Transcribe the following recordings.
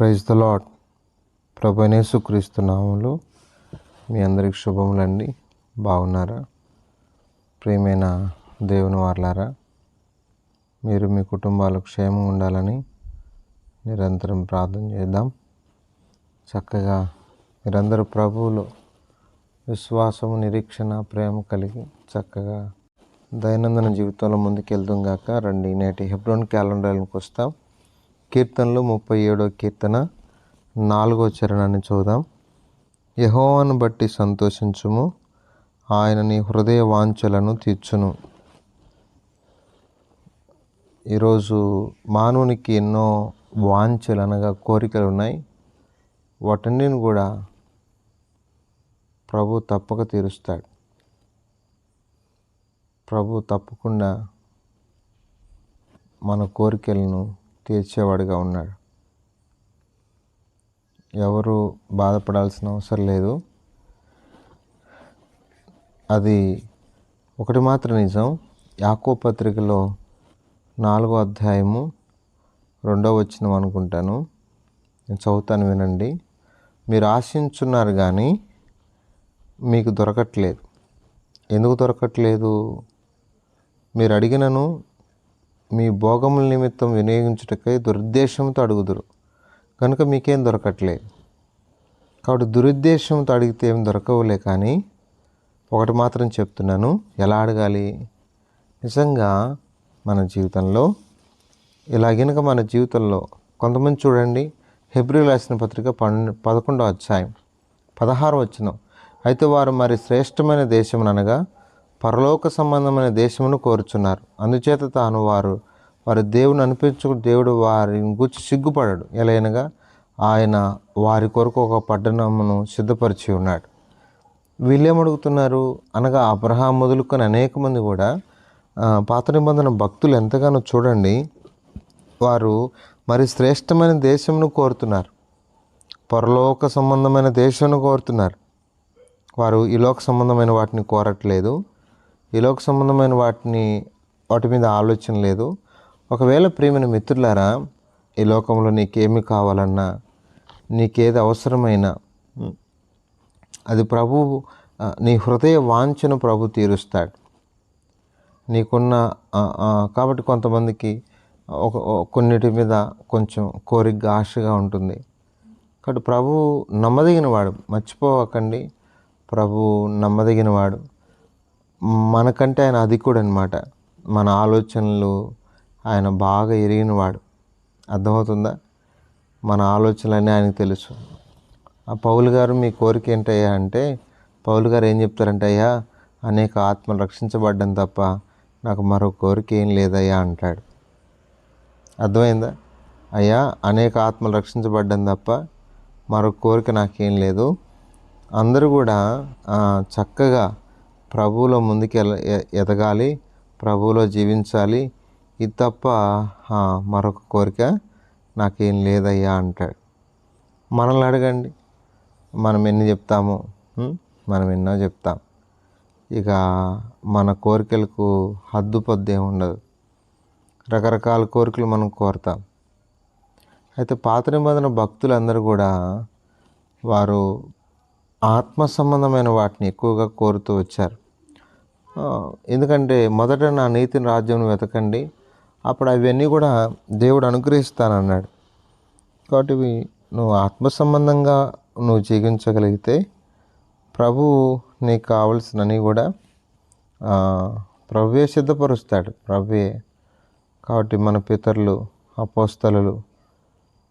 Praise the Lord ప్రభునే సుక్రీస్తున్నాములు మీ అందరికి శుభములండి. బాగున్నారా? ప్రియమైన దేవుని వార్లారా మీరు మీ కుటుంబాలు క్షేమంగా ఉండాలని నిరంతరం ప్రార్థన చేద్దాం. చక్కగా మీరందరూ ప్రభువులో విశ్వాసము నిరీక్షణ ప్రేమ కలిగి చక్కగా దైనందిన జీవితంలో ముందుకెళ్తుంగాక రండి నేటి హెబ్రోన్ క్యాలెండర్లకు వస్తాం. కీర్తనలు ముప్పై ఏడో కీర్తన నాలుగో చరణాన్ని చూద్దాం యహోవాను బట్టి సంతోషించుము ఆయన నీ హృదయ వాంఛలను తీర్చును. ఈరోజు మానవునికి ఎన్నో వాంఛలు అనగా కోరికలు ఉన్నాయి. వాటన్నిటిని కూడా ప్రభు తప్పక తీరుస్తాడు. ప్రభు తప్పకుండా మన కోరికలను తీర్చేవాడిగా ఉన్నాడు. ఎవరు బాధపడాల్సిన అవసరం లేదు. అది ఒకటి మాత్రం నిజం. యాకో పత్రికలో నాలుగో అధ్యాయము రెండో వచ్చిన అనుకుంటాను. నేను చదువుతాను వినండి. మీరు ఆశించున్నారు కానీ మీకు దొరకట్లేదు. ఎందుకు దొరకట్లేదు? మీరు అడిగినను మీ భోగముల నిమిత్తం వినియోగించుటకై దురుద్దేశంతో అడుగుదురు. కనుక మీకేం దొరకట్లేదు కాబట్టి దురుద్దేశంతో అడిగితే ఏం దొరకవులే కానీ ఒకటి మాత్రం చెప్తున్నాను. ఎలా అడగాలి? నిజంగా మన జీవితంలో ఇలాగినక మన జీవితంలో కొంతమంది చూడండి హెబ్రిల్ రాసిన పత్రిక పన్నెండు పదకొండో అధ్యాయం పదహారు వచ్చిన అయితే వారు మరి శ్రేష్టమైన దేశం అనగా పరలోక సంబంధమైన దేశమును కోరుచున్నారు. అందుచేత తాను వారు వారి దేవుని అనిపించుకు దేవుడు వారిని గుర్చి సిగ్గుపడాడు. ఎలైనగా ఆయన వారి కొరకు ఒక పట్టణమును సిద్ధపరిచి ఉన్నాడు. వీళ్ళేమడుగుతున్నారు అనగా అబ్రహాం మొదలుకొని అనేక మంది కూడా పాత నిబంధన భక్తులు ఎంతగానో చూడండి వారు మరి శ్రేష్టమైన దేశమును కోరుతున్నారు. పరలోక సంబంధమైన దేశమును కోరుతున్నారు. వారు ఈ లోక సంబంధమైన వాటిని కోరట్లేదు. ఈ లోక సంబంధమైన వాటిని వాటి మీద ఆలోచన లేదు. ఒకవేళ ప్రియమైన మిత్రులారా ఈ లోకంలో నీకేమి కావాలన్నా నీకేది అవసరమైనా అది ప్రభు నీ హృదయ వాంఛను ప్రభు తీరుస్తాడు. నీకున్న కాబట్టి కొంతమందికి ఒక కొన్నిటి మీద కొంచెం కోరిక ఆశగా ఉంటుంది. కాబట్టి ప్రభు నమ్మదగినవాడు మర్చిపోవకండి. ప్రభు నమ్మదగినవాడు. మనకంటే ఆయన అధికుడు అనమాట మన ఆలోచనలు ఆయన బాగా ఎరిగినవాడు. అర్థమవుతుందా? మన ఆలోచనలన్నీ ఆయనకు తెలుసు. ఆ పౌలు గారు మీ కోరిక ఏంటయ్యా అంటే పౌలు గారు ఏం చెప్తారంటే అయ్యా అనేక ఆత్మలు రక్షించబడ్డం తప్ప నాకు మరో కోరిక ఏం లేదయ్యా అంటాడు. అర్థమైందా? అయ్యా అనేక ఆత్మలు రక్షించబడ్డం తప్ప మరో కోరిక నాకేం లేదు. అందరూ కూడా చక్కగా ప్రభువులో ముందుకు ఎదగాలి ప్రభువులో జీవించాలి. ఇది తప్ప మరొక కోరిక నాకేం లేదయ్యా అంటాడు. మనల్ని అడగండి. మనం ఎన్ని చెప్తాము? మనం ఎన్నో చెప్తాం. ఇక మన కోరికలకు హద్దు పొద్దు ఏమి ఉండదు. రకరకాల కోరికలు మనం కోరుతాం. అయితే పాత నిబంధన భక్తులందరూ కూడా వారు ఆత్మ సంబంధమైన వాటిని ఎక్కువగా కోరుతూ వచ్చారు. ఎందుకంటే మొదట నా నీతిని రాజ్యం వెతకండి అప్పుడు అవన్నీ కూడా దేవుడు అనుగ్రహిస్తానన్నాడు. కాబట్టి నువ్వు ఆత్మ సంబంధంగా నువ్వు జీవించగలిగితే ప్రభు నీకు కావలసినని కూడా ప్రభువే సిద్ధపరుస్తాడు. ప్రభువే. కాబట్టి మన పితరులు అపోస్తలు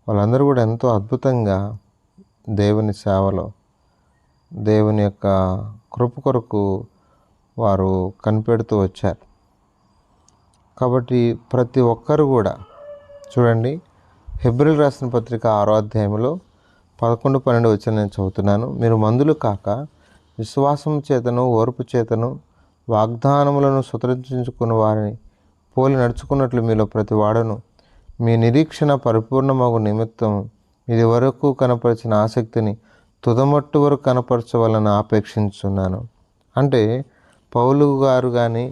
వాళ్ళందరూ కూడా ఎంతో అద్భుతంగా దేవుని సేవలో దేవుని యొక్క కృప కొరకు వారు కనిపెడుతూ వచ్చారు. కాబట్టి ప్రతి ఒక్కరు కూడా చూడండి హెబ్రిల్ రాసిన పత్రిక ఆరో అధ్యాయంలో పదకొండు పన్నెండు వచ్చిన నేను చదువుతున్నాను. మీరు మందులు కాక విశ్వాసం చేతను ఓర్పు చేతను వాగ్దానములను సుతరించుకున్న వారిని పోలి నడుచుకున్నట్లు మీలో ప్రతి వాడను. మీ నిరీక్షణ పరిపూర్ణమగు నిమిత్తం ఇది వరకు కనపరిచిన ఆసక్తిని తుదమట్టు వరకు కనపరచవాలని ఆపేక్షించున్నాను అంటే పౌలు గారు కానీ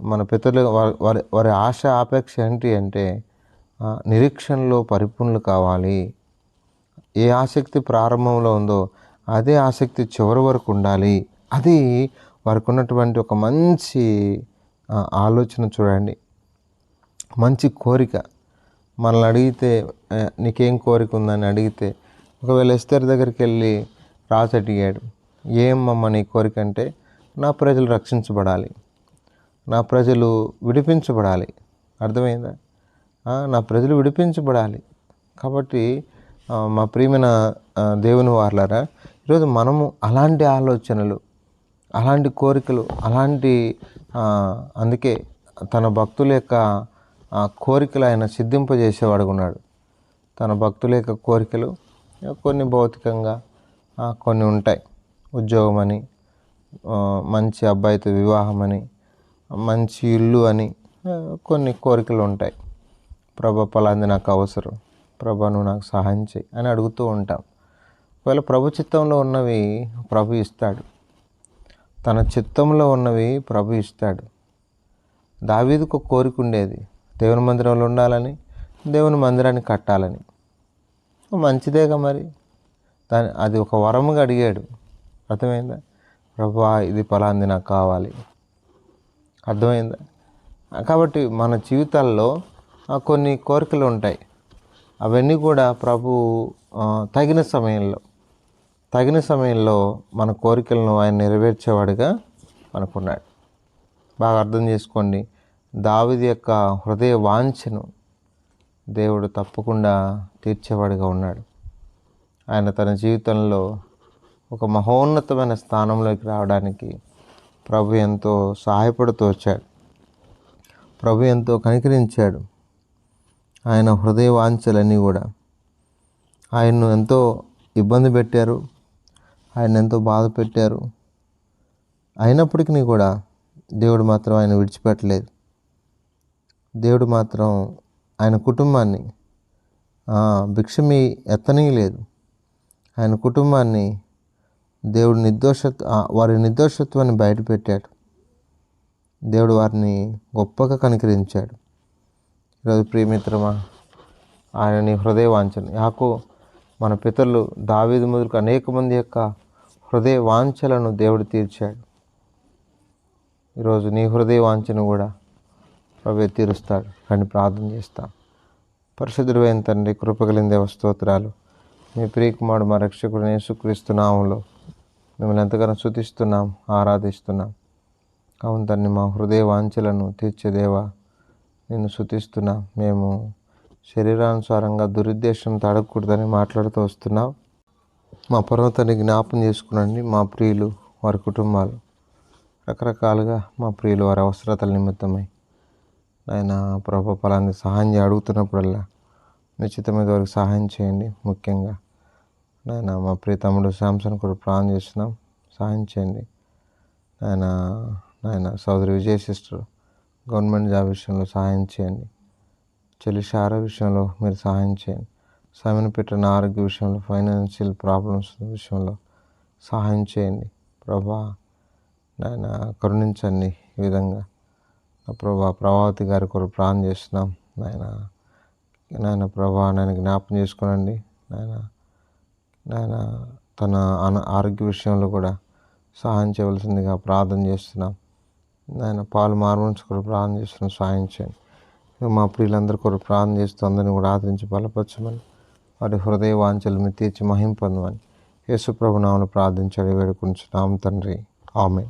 మన పితరులు వారి వారి వారి ఆశ ఆపేక్ష ఏంటి అంటే నిరీక్షణలో పరిపూర్ణులు కావాలి. ఏ ఆసక్తి ప్రారంభంలో ఉందో అదే ఆసక్తి చివరి వరకు ఉండాలి. అది వారికి ఉన్నటువంటి ఒక మంచి ఆలోచన చూడండి. మంచి కోరిక. మనల్ని అడిగితే నీకేం కోరిక ఉందని అడిగితే ఒకవేళ ఎస్తర్ దగ్గరికి వెళ్ళి రాజు అడిగాడు ఏమమ్మ నీ కోరిక అంటే నా ప్రజలు రక్షించబడాలి. నా ప్రజలు విడిపించబడాలి. అర్థమైందా? నా ప్రజలు విడిపించబడాలి. కాబట్టి మా ప్రియమైన దేవుని వార్లారా ఈరోజు మనము అలాంటి ఆలోచనలు అలాంటి కోరికలు అలాంటి అందుకే తన భక్తుల యొక్క కోరికలు ఆయన సిద్ధింపజేసేవాడుకున్నాడు తన భక్తుల యొక్క కోరికలు కొన్ని భౌతికంగా కొన్ని ఉంటాయి. ఉద్యోగం అని మంచి అబ్బాయితో వివాహం అని మంచి ఇల్లు అని కొన్ని కోరికలు ఉంటాయి. ప్రభా పలాంది నాకు అవసరం. ప్రభా నువ్వు నాకు సహాయం చేయి అని అడుగుతూ ఉంటాం. ఒకవేళ ప్రభు చిత్తంలో ఉన్నవి ప్రభు ఇస్తాడు. తన చిత్తంలో ఉన్నవి ప్రభు ఇస్తాడు. దావీదుకు ఒక కోరిక ఉండేది. దేవుని మందిరంలో ఉండాలని దేవుని మందిరాన్ని కట్టాలని. మంచిదేగా మరి. దాని అది ఒక వరముగా అడిగాడు. అర్థమైందా? ప్రభా ఇది ఫలాంది నాకు కావాలి. అర్థమైందా? కాబట్టి మన జీవితాల్లో కొన్ని కోరికలు ఉంటాయి. అవన్నీ కూడా ప్రభు తగిన సమయంలో తగిన సమయంలో మన కోరికలను ఆయన నెరవేర్చేవాడిగా అనుకున్నాడు బాగా అర్థం చేసుకోండి. దావిది యొక్క హృదయ వాంఛను దేవుడు తప్పకుండా తీర్చేవాడిగా ఉన్నాడు. ఆయన తన జీవితంలో ఒక మహోన్నతమైన స్థానంలోకి రావడానికి ప్రభు ఎంతో సహాయపడుతూ వచ్చాడు. ప్రభు ఎంతో కనికరించాడు. ఆయన హృదయ వాంఛలన్నీ కూడా ఆయన్ను ఎంతో ఇబ్బంది పెట్టారు. ఆయన ఎంతో బాధ పెట్టారు. అయినప్పటికీ కూడా దేవుడు మాత్రం ఆయన విడిచిపెట్టలేదు. దేవుడు మాత్రం ఆయన కుటుంబాన్ని ఆ, భిక్షమి ఎత్తనీయలేదు. ఆయన కుటుంబాన్ని దేవుడు నిర్దోషత్వ వారి నిర్దోషత్వాన్ని బయటపెట్టాడు. దేవుడు వారిని గొప్పగా కనికరించాడు. ఈరోజు ప్రియమిత్రమా ఆయన నీ హృదయ వాంఛన యాకో మన పితరులు దావీదు మొదలుకు అనేక మంది యొక్క హృదయ వాంఛలను దేవుడు తీర్చాడు. ఈరోజు నీ హృదయ వాంఛను కూడా ప్రభు తీరుస్తాడు. కానీ ప్రార్థన చేస్తాం. పరిశుద్ధుడైన తండ్రి కృపగలిన దేవ స్తోత్రాలు. మీ ప్రియకుమారుడు మా రక్షకుడు యేసుక్రీస్తు మిమ్మల్ని ఎంతగానో శుతిస్తున్నాం ఆరాధిస్తున్నాం. అవును తండ్రి మా హృదయ వాంఛలను తీర్చేదేవా నిన్ను శుతిస్తున్నాం మేము శరీరానుసారంగా దురుద్దేశంతో అడగకూడదని మాట్లాడుతూ వస్తున్నాం. మా పర్వతాన్ని జ్ఞాపం చేసుకునండి మా ప్రియులు వారి కుటుంబాలు. రకరకాలుగా మా ప్రియులు వారి అవసరతల నిమిత్తమై ఆయన ప్రభు ఫలాన్ని సహాయం చేయ అడుగుతున్నప్పుడల్లా నిశ్చితమైన వారికి సహాయం చేయండి ముఖ్యంగా. నాయన మా ప్రియ తమ్ముడు శాంసన్ కూడా ప్రాణం చేస్తున్నాం. సహాయం చేయండి. ఆయన నాయన సోదరి విజయ సిస్టర్ గవర్నమెంట్ జాబ్ విషయంలో సహాయం చేయండి. చెల్లి శార విషయంలో మీరు సహాయం చేయండి. సమయం పెట్టిన ఆరోగ్య విషయంలో ఫైనాన్షియల్ ప్రాబ్లమ్స్ విషయంలో సహాయం చేయండి. ప్రభా నాయన కరుణించండి ఈ విధంగా. ప్రభా ప్రభావతి గారి కొరకు ప్రాణం చేస్తున్నాం. నాయన నాయన ప్రభా నాయన జ్ఞాపం చేసుకోనండి. నాయన నాయన తన అన ఆరోగ్య విషయంలో కూడా సహాయం చేయవలసిందిగా ప్రార్థన చేస్తున్నాం. నాయన పాలు మార్మన్స్ కూడా ప్రార్థన చేస్తున్నాం. సహాయం చేయండి. మా ప్రియులందరి కూడా ప్రార్థన చేస్తూ అందరిని కూడా ఆదరించి బలపరచమని వారి హృదయ వాంఛలు మీ తీర్చి మహిం పొందమని యేసుప్రభు నామను ప్రార్థించాడు వేడుకుంటున్నాం తండ్రి. ఆమె